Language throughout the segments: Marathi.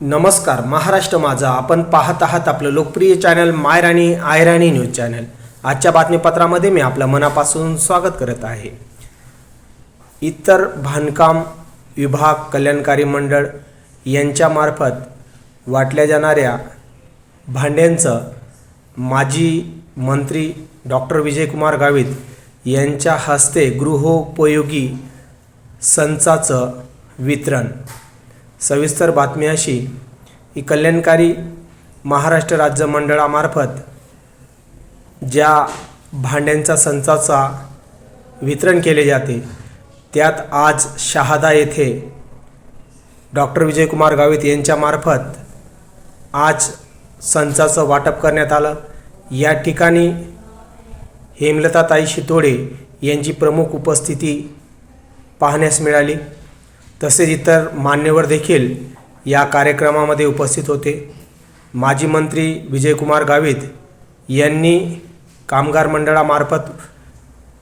नमस्कार महाराष्ट्र माझा. आपण पाहत आहात आपलं लोकप्रिय channel Mayrani Ayrani news channel. आजच्या बातमीपत्रामध्ये मी आपलं मनापासून स्वागत करत आहे. इतर बांधकाम विभाग कल्याणकारी मंडळ यांच्यामार्फत वाटल्या जाणाऱ्या भांड्यांचं माजी मंत्री डॉक्टर विजयकुमार गावित यांच्या हस्ते गृहोपयोगी संचाचं वितरण सविस्तर बातमी अशी की कल्याणकारी महाराष्ट्र राज्य मंडळामार्फत ज्या भांड्यांचा संचाचा वितरण केले जाते त्यात आज शहादा येथे डॉक्टर विजयकुमार गावित यांच्यामार्फत आज संचाचं वाटप करण्यात आलं. या ठिकाणी हेमलताताई शितोडे यांची प्रमुख उपस्थिती पाहण्यास मिळाली. तसेच इतर मान्यवर देखील या कार्यक्रमामध्ये उपस्थित होते. माजी मंत्री विजयकुमार गावित यांनी कामगार मंडळामार्फत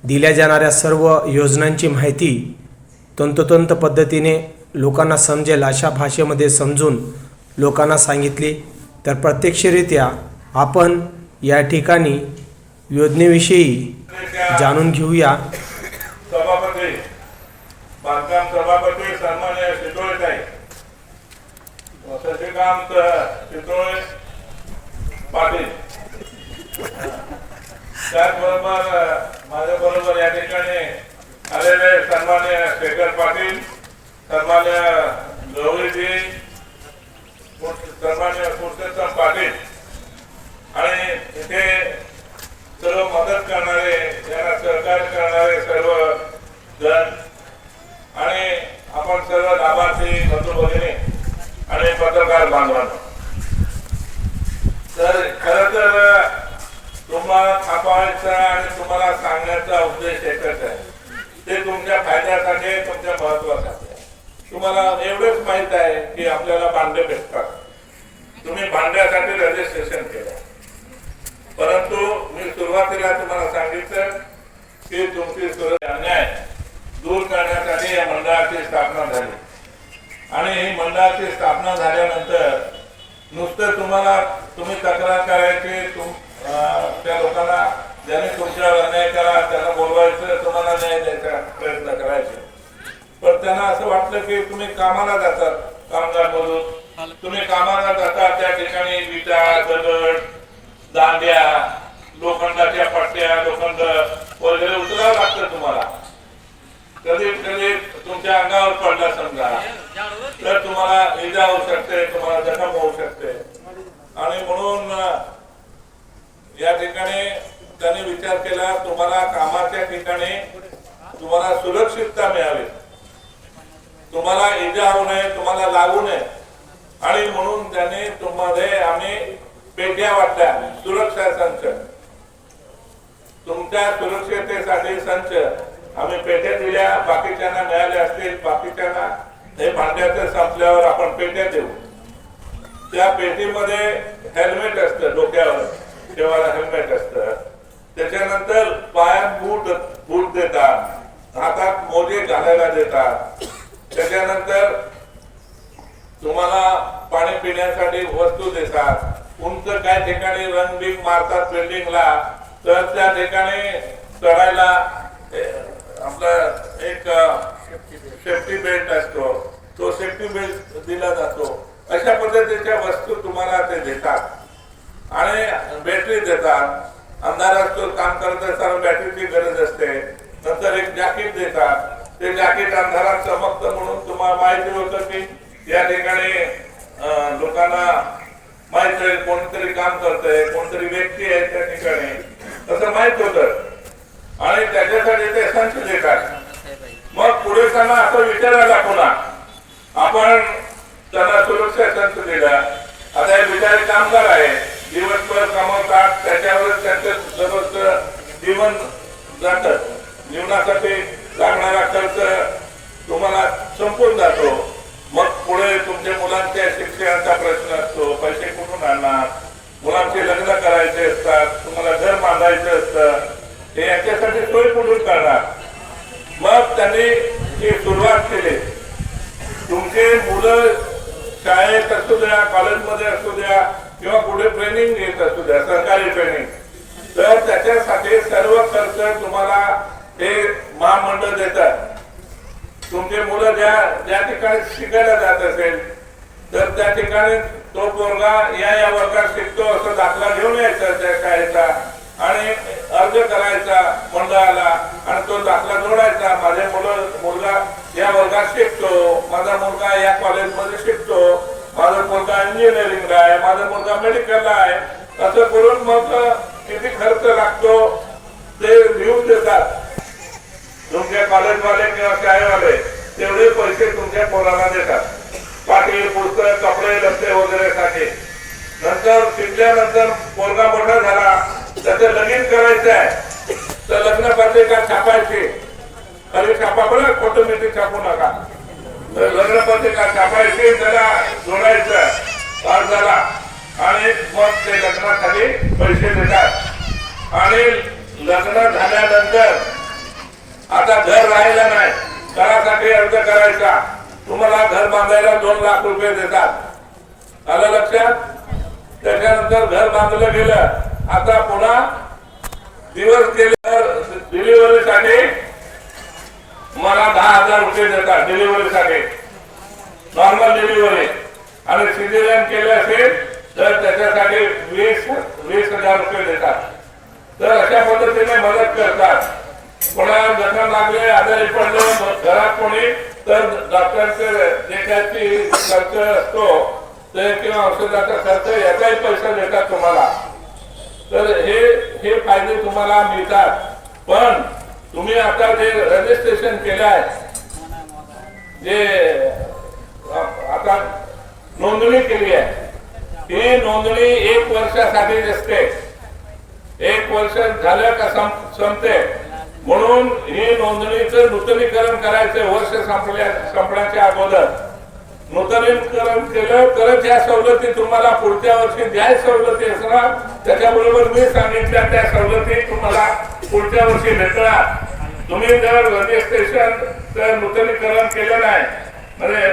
दिल्या जाणाऱ्या सर्व योजनांची माहिती तंतोतंत पद्धतीने लोकांना समजेल अशा भाषेमध्ये समजून लोकांना सांगितली. तर प्रत्यक्षरित्या आपण या ठिकाणी योजनेविषयी जाणून घेऊया. बांधकाम सभापती सन्मान्य शितोळे साहेब. शशिकांत शितोळे पाटील. त्याचबरोबर माझ्या बरोबर या ठिकाणी आलेले सन्मान्य शेखर पाटील सन्मान्य गौरीजी सन्मान्य पुरुषोत्तम पाटील. आणि इथे सर्व मदत करणारे यांना सहकार्य करणारे सर्व जण आणि आपण सर्व लाभार्थी बंधू भगिनी आणि पत्रकार बांधवांनो तर खर तर तुम्हाला थांबवायचा आणि तुम्हाला सांगण्याचा उद्देश एकच आहे ते तुमच्या फायद्यासाठी आहे, तुमच्या महत्वासाठी आहे. तुम्हाला एवढंच माहीत आहे की आपल्याला भांडे भेटतात. तुम्ही भांड्यासाठी रजिस्ट्रेशन केलं. परंतु मी सुरुवातीला तुम्हाला सांगितलं की तुमची अन्याय दूर करण्यासाठी या मंडळाची स्थापना झाली. आणि ही मंडळाची स्थापना झाल्यानंतर नुसतं तुम्हाला तुम्ही तक्रार करायची तुम त्या लोकांना ज्यांनी तुमच्यावर अन्याय करा त्यांना बोलवायचं तुम्हाला न्याय द्यायचा प्रयत्न करायचे. पण त्यांना असं वाटलं की तुम्ही कामाला जातात कामगार म्हणून तुम्ही कामाला जातात त्या ठिकाणी विटा दगड दांड्या लोखंडाच्या पट्ट्या लोखंड वगैरे उतरावं लागतं तुम्हाला. कधी कधी तुमच्या अंगावर पडला समजा तर तुम्हाला इजा होऊ शकते तुम्हाला जखम होऊ शकते. आणि म्हणून या ठिकाणी त्यांनी विचार केला तुम्हाला कामाच्या ठिकाणी तुम्हाला सुरक्षितता मिळावी. तुम्हाला इजा होऊ नये तुम्हाला लागू नये. आणि म्हणून त्यांनी तुम्हाला आम्ही पेट्या वाटल्या. सुरक्षा संच. तुमच्या सुरक्षिततेसाठी संच आम्ही पेट्या दिल्या. बाकीच्यांना मिळाल्या असतील बाकीच्यांना हे भांड्याचं संपल्यावर आपण पेट्या देऊ. त्या पेटीमध्ये हेल्मेट असतं डोक्यावर. ठेवायला हेल्मेट असतं. त्याच्यानंतर पायात बूट बूट देतात. हातात मोजे घालायला देतात. त्याच्यानंतर तुम्हाला पाणी पिण्यासाठी वस्तू देतात. उंच काय ठिकाणी रंगबिंग मारतात बिल्डिंगला तर त्या ठिकाणी चढायला आपला एक सेफ्टी बेल्ट असतो. तो सेफ्टी बेल्ट दिला जातो. अशा पद्धतीच्या वस्तू तुम्हाला ते देतात. आणि बॅटरी देतात. अंधार असतो काम करत असताना बॅटरीची गरज असते. नंतर एक जॅकेट देतात. ते जॅकेट अंधारात चमकतं म्हणून तुम्हाला माहिती होतं की या ठिकाणी अं, लोकांना माहीत आहे कोणतरी काम करतंय कोणतरी व्यक्ती आहे त्या ठिकाणी. तसं माहीत होत. आणि त्याच्यासाठी ते संच देतात. मग पुढे त्यांना असं विचारायला पुन्हा. आपण त्यांना सुरक्षा संच दिला आता हे बिचारे कामगार आहे. दिवसभर कमवतात त्याच्यावर त्यांचं सर्वच जीवन जात. जीवनासाठी लागणारा खर्च तुम्हाला संपून जातो. मग पुढे तुमच्या मुलांच्या शिक्षणाचा प्रश्न असतो पैसे कुठून आणणार? मुलांचे लग्न करायचे असतात तुम्हाला घर बांधायचं असतं. हे याच्यासाठी सोय कुठून करणार? मग त्यांनी ही सुरुवात केली तुमचे मुलं शाळेत असू द्या द्या कॉलेजमध्ये असू द्या किंवा कुठे ट्रेनिंग घेत असू द्या सरकारी ट्रेनिंग तर त्याच्यासाठी सर्व खर्च तुम्हाला हे महामंडळ देतात. तुमचे मुलं ज्या ज्या ठिकाणी शिकायला जात असेल तर त्या ठिकाणी तो पोरगा या या वर्गात शिकतो असं दाखला घेऊन यायचा त्या शाळेचा आणि अर्ज करायचा मंडळाला आणि तो दाखला जोडायचा. माझे मुलं मुलगा या वर्गात शिकतो माझा मुलगा या कॉलेजमध्ये शिकतो माझा मुलगा इंजिनिअरिंगला आहे माझा मुलगा मेडिकलला आहे. असं करून मग किती खर्च लागतो ते लिहून देतात. तुमचे कॉलेजवाले किंवा शाळेवाले तेवढे पैसे तुमच्या पोराला देतात. पाटील पुस्तक कपडे लत्ते वगैरे साठी नंतर शिकल्यानंतर पोरगा मोठा झाला त्याचं लगीन करायचं आहे. तर लग्न पत्रिका छापायची? अरे छापा बरं खोटं मिठी छापू नका. तर लग्न पत्रिका छापायची त्याला जोडायचं पास झाला. आणि मग ते लग्नासाठी पैसे देतात. आणि लग्न झाल्यानंतर आता घर राहिलं नाही. घरासाठी अर्ज करायचा. तुम्हाला घर बांधायला दोन लाख रुपये देतात. आलं लक्षात? त्याच्यानंतर घर बांधलं गेलं. आता पुन्हा दिवस गेले डिलिव्हरीसाठी मला दहा हजार रुपये देतात डिलिव्हरीसाठी नॉर्मल डिलिव्हरी आणि सिझेरियन केले असेल तर त्याच्यासाठी वीस वीस हजार रुपये देतात. तर अशा पद्धतीने मदत करतात. कोणाला जखम लागले आजारी पडले घरात कोणी तर डॉक्टरचे जे काही खर्च असतो ते किंवा औषधाचा खर्च याचाही पैसा देतात तुम्हाला. तर हे हे फायदे तुम्हाला मिळतात. पण तुम्ही आता जे रजिस्ट्रेशन केलं आहे जे आता नोंदणी केली आहे ही नोंदणी एक वर्षासाठी असते एक वर्ष झालं का संपते? म्हणून हे नोंदणीचं नूतनीकरण करायचं वर्ष संपल्या संपण्याच्या अगोदर. नूतनीकरण केलं तरच या सवलती तुम्हाला पुढच्या वर्षी ज्या सवलती असणार त्याच्याबरोबर मी सांगितल्या त्या सवलती तुम्हाला पुढच्या वर्षी भेटणार. तुम्ही जर रजिस्ट्रेशन नूतनीकरण केलं नाही. म्हणजे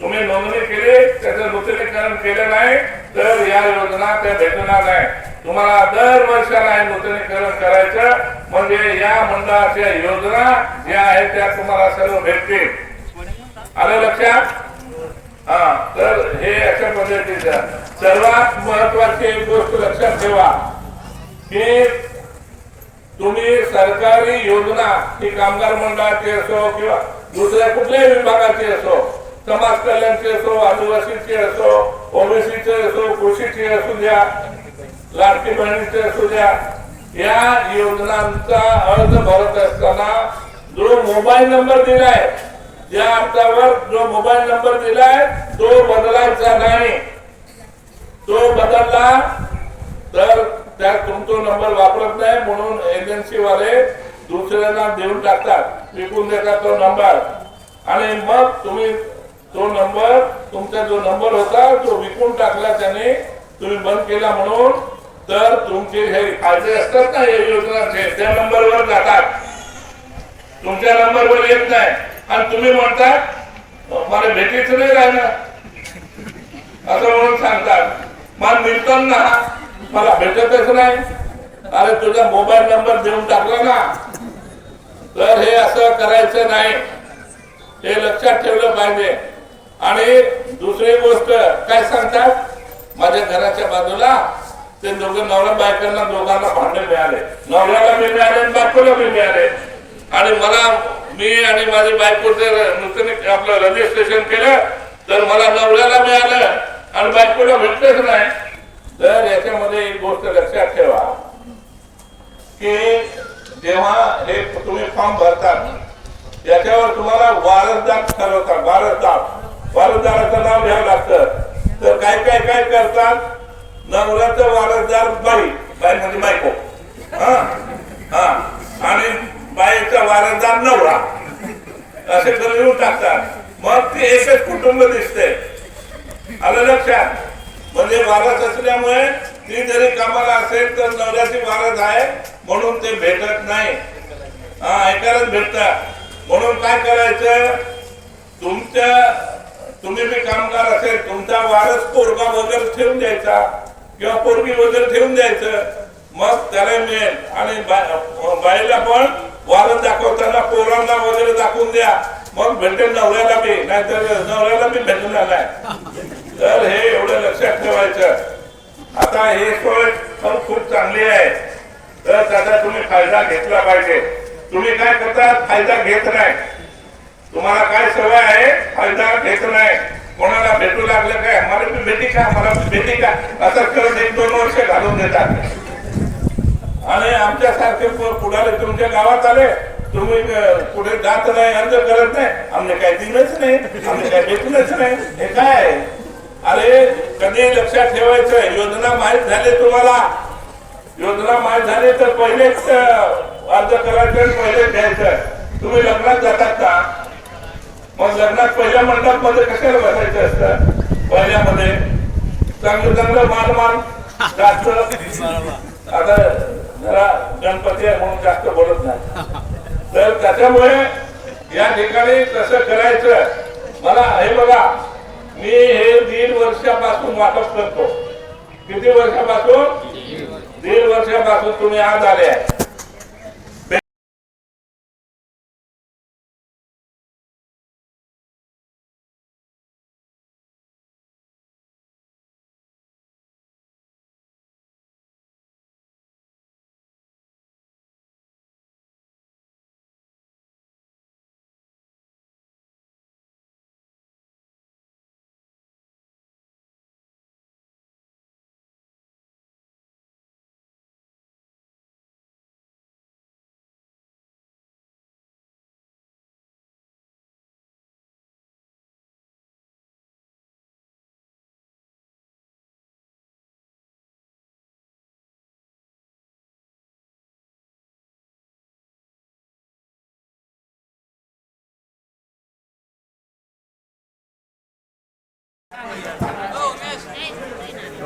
तुम्ही नोंदणी केली त्याचं नूतनीकरण केलं नाही तर या योजना त्या भेटणार नाही. तुम्हाला दर वर्षाला हे नूतनीकरण करायचं म्हणजे या मंडळाच्या योजना ज्या आहेत त्या तुम्हाला सर्व भेटतील. आलं लक्षात? हा तर हे अशा पद्धतीचं. सर्वात महत्वाची एक गोष्ट लक्षात ठेवा की तुम्ही सरकारी योजना ही कामगार मंडळाची असो किंवा दुसऱ्या कुठल्याही विभागाची असो समाज कल्याणचे असो आदिवासीचे असो ओबीसीचे असो कृषीचे असू द्या लाडकी बहिणीचे असू द्या या योजनांचा अर्ज भरत असताना जो मोबाईल नंबर दिलाय या अर्जावर जो मोबाईल नंबर दिलाय तो बदलायचा नाही. तो बदलला तर त्यात तुमचा नंबर वापरत नाही म्हणून एजन्सी वाले दुसऱ्यांना देऊन टाकतात. विकून देतात तो नंबर. आणि मग तुम्ही तो नंबर तुमचा जो नंबर होता तो विकून टाकला त्याने. तुम्ही बंद केला म्हणून. तर तुमचे हे फायदे असतात ना या योजनाचे. त्या नंबरवर जातात. तुमच्या नंबरवर येत नाही. आणि तुम्ही म्हणतात मला भेटीच नाही राहिलं असं म्हणून सांगतात. मला मिळतं ना. मला भेटतच नाही. अरे तुझा मोबाईल नंबर देऊन टाकला ना. तर हे असं करायचं नाही. हे लक्षात ठेवलं पाहिजे. आणि दुसरी गोष्ट काय सांगतात? माझ्या घराच्या बाजूला ते दोघं नवरा बायकांना दोघांना भांडे मिळाले. नवऱ्याला मी मिळाले आणि बायकोला मी मिळाले. आणि मला मी आणि माझी बायको जर नूतन आपलं रजिस्ट्रेशन केलं तर मला नवऱ्याला मिळालं आणि बायकोला भेटलंच नाही. तर याच्यामध्ये एक गोष्ट लक्षात ठेवा की जेव्हा हे तुम्ही फॉर्म भरतात याच्यावर तुम्हाला वारसदार ठरवतात वारसदार. वारसदाराचं नाव घ्यावं लागतं. तर काय काय काय करतात? नवऱ्याचं वारसदार बाई बाई म्हणजे बायको. हा? हा. आणि बाईचा वारसदार नवरा. असे करून टाकतात. मग ते एकच कुटुंब दिसते आलं लक्षात? म्हणजे वारस असल्यामुळे ती जरी कामाला असेल तर नवऱ्याची वारस आहे म्हणून ते भेटत नाही. हा ऐकायलाच भेटतात. म्हणून काय करायचं? तुमच्या तुम्ही बी कामगार असेल तुमचा वारस पोरगा वगैरे ठेवून द्यायचा किंवा पोरगी वगैरे ठेवून द्यायचं मग त्याला मिळेल. आणि बाईला पण वारस दाखवताना पोरांना वगैरे दाखवून द्या. मग भेटेल नवऱ्याला बी नाहीतर नवऱ्याला बी भेटून आलाय तर हे एवढं लक्षात ठेवायचं. आता हे सोय पण खूप चांगली आहे. तर त्याचा तुम्ही फायदा घेतला पाहिजे. तुम्ही काय करता? फायदा घेत नाही. तुम्हाला काय सवय आहे? फायदा घेत नाही कोणाला भेटू लागलं काय? मला बी भेटी का? मला भेटी का? असं करत एक दोन वर्ष घालून देतात. आणि आमच्या सारखे पुढाले तुमच्या गावात आले तुम्ही पुढे जात नाही अर्ज करत नाही. आम्ही काय दिलंच नाही. आम्ही काय भेटलंच नाही. हे काय? अरे कधी लक्षात ठेवायचं? योजना माहीत झाली तुम्हाला? योजना माहीत झाली तर पहिलेच अर्ज करायचं पहिलेच घ्यायचं. तुम्ही लग्नात जातात का? मग लग्नात पहिल्या मंडपमध्ये कशाला बसायचं असतं? पहिल्यामध्ये चांगलं चांगलं मान मान जास्त. आता जरा गणपती आहे म्हणून जास्त बोलत नाही. तर त्याच्यामुळे या ठिकाणी कसं करायचं. मला हे बघा मी हे दीड वर्षापासून वाटप करतो. किती वर्षापासून? दीड वर्षापासून तुम्ही आज आले आहे.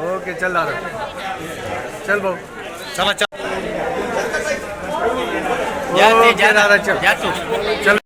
ओके चल दादा. चल भाऊ. ओके जा दादा. चल. चल.